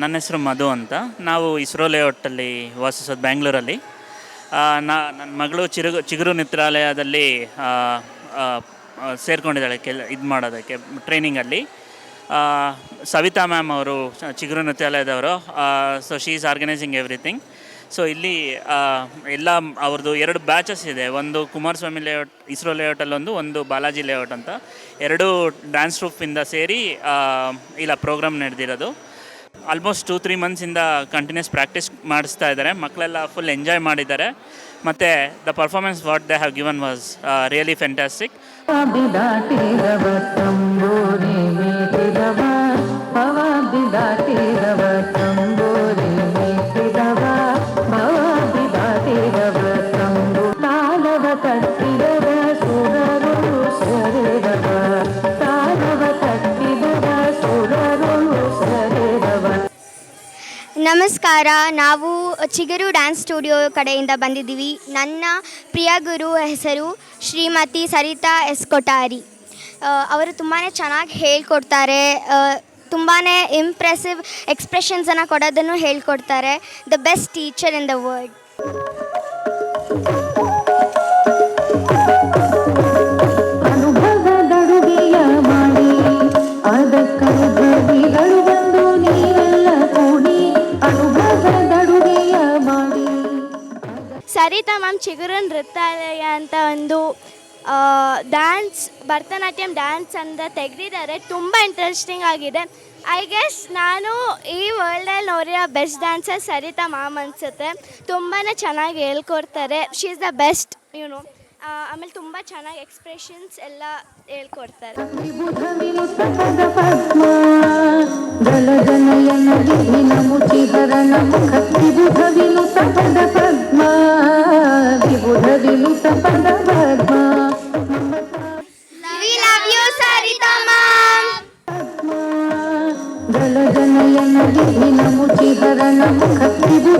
ನನ್ನ ಹೆಸರು ಮಧು ಅಂತ. ನಾವು ಇಸ್ರೋ ಲೇಔಟಲ್ಲಿ ವಾಸಿಸೋದು ಬ್ಯಾಂಗ್ಳೂರಲ್ಲಿ. ನಾ ನನ್ನ ಮಗಳು ಚಿರುಗು, ಚಿಗುರು ನೇತ್ರಾಲಯದಲ್ಲಿ ಸೇರ್ಕೊಂಡಿದ್ದಾಳೆ ಕೆಲ, ಇದು ಮಾಡೋದಕ್ಕೆ, ಟ್ರೈನಿಂಗಲ್ಲಿ. ಸವಿತಾ ಮ್ಯಾಮ್ ಅವರು, Chiguru ನೃತ್ಯಾಲಯದವರು so she is organising everything so ಇಲ್ಲಿ ಎಲ್ಲ ಅವ್ರದ್ದು ಎರಡು ಬ್ಯಾಚಸ್ ಇದೆ. ಒಂದು ಕುಮಾರಸ್ವಾಮಿ ಲೇಔಟ್ ಇಸ್ರೋ ಲೇಔಟಲ್ಲಿ ಒಂದು ಒಂದು ಬಾಲಾಜಿ ಲೇಔಟ್ ಅಂತ. ಎರಡು ಡ್ಯಾನ್ಸ್ ಟ್ರೂಪಿಂದ ಸೇರಿ ಇಲ್ಲ ಪ್ರೋಗ್ರಾಮ್ ನಡೆದಿರೋದು. ಆಲ್ಮೋಸ್ಟ್ ಟೂ ತ್ರೀ ಮಂತ್ಸಿಂದ ಕಂಟಿನ್ಯೂಸ್ ಪ್ರಾಕ್ಟೀಸ್ ಮಾಡಿಸ್ತಾ ಇದ್ದಾರೆ. ಮಕ್ಕಳೆಲ್ಲ ಫುಲ್ ಎಂಜಾಯ್ ಮಾಡಿದ್ದಾರೆ. ಮತ್ತು the performance what they have given was really fantastic ನಮಸ್ಕಾರ, ನಾವು ಚಿಗುರು ಡ್ಯಾನ್ಸ್ ಸ್ಟುಡಿಯೋ ಕಡೆಯಿಂದ ಬಂದಿದ್ದೀವಿ. ನನ್ನ ಪ್ರಿಯ ಗುರು ಹೆಸರು ಶ್ರೀಮತಿ ಸರಿತಾ ಎಸ್ ಕೊಟಾರಿ ಅವರು ತುಂಬಾ ಚೆನ್ನಾಗಿ ಹೇಳ್ಕೊಡ್ತಾರೆ. ತುಂಬಾ ಇಂಪ್ರೆಸಿವ್ ಎಕ್ಸ್ಪ್ರೆಷನ್ಸನ್ನು ಕೊಡೋದನ್ನು ಹೇಳ್ಕೊಡ್ತಾರೆ. The best teacher in the world Sarita ma'am Chiguru Nrityalaya ಅಂತ ಒಂದು ಡ್ಯಾನ್ಸ್ ಭರತನಾಟ್ಯಂ ಡ್ಯಾನ್ಸ್ ಅಂತ ತೆಗೆದಿದ್ದಾರೆ. ತುಂಬ ಇಂಟ್ರೆಸ್ಟಿಂಗ್ ಆಗಿದೆ. ಐ ಗೆಸ್ ನಾನು ಈ ವರ್ಲ್ಡಲ್ಲಿ ನೋಡಿರೋ ಬೆಸ್ಟ್ ಡ್ಯಾನ್ಸರ್ ಸರಿತಾ ಮ್ಯಾಮ್ ಅನಿಸುತ್ತೆ. ತುಂಬಾ ಚೆನ್ನಾಗಿ ಹೇಳ್ಕೊಡ್ತಾರೆ. She is the best you know ಆಮೇಲೆ ತುಂಬ ಚೆನ್ನಾಗಿ ಎಕ್ಸ್ಪ್ರೆಷನ್ಸ್ ಎಲ್ಲ ಹೇಳ್ಕೊಡ್ತಾರೆ. ಜಲಜನಯನ ಜನಯನ ಮುಖ ವಿನು